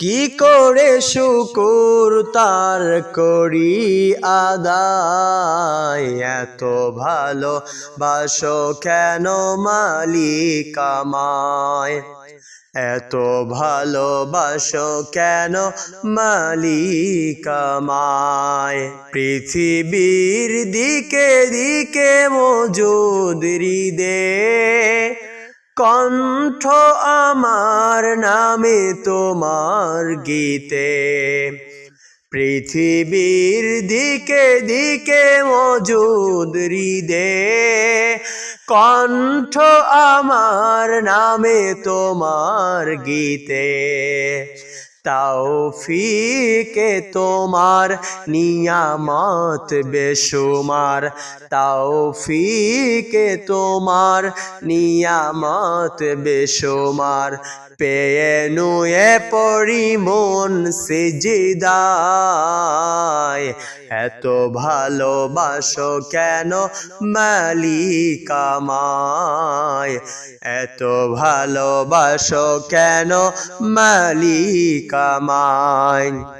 কি করে শুকুর তার করি আদায়? এত ভালো বাসো কেন মালিক আমায়? এত ভালোবাসো কেন মালিকামায় পৃথিবীর দিকে দিকে মজুদ হৃদে কণ্ঠ আমার নামে তোমার গীতে। পৃথিবীর দিকে দিকে মজুদ হৃদে কণ্ঠ আমার নামে তোমার গীতে। তাওফিকে তোমার নিয়ামত বেশুমার। তাওফিকে তোমার নিয়ামত বেশুমার। পেয়ে নুয়ে পরিমন সিজিদায়। এত ভালোবাসো কেন মালিকামায়? এত ভালোবাসো কেন মালিক আমায়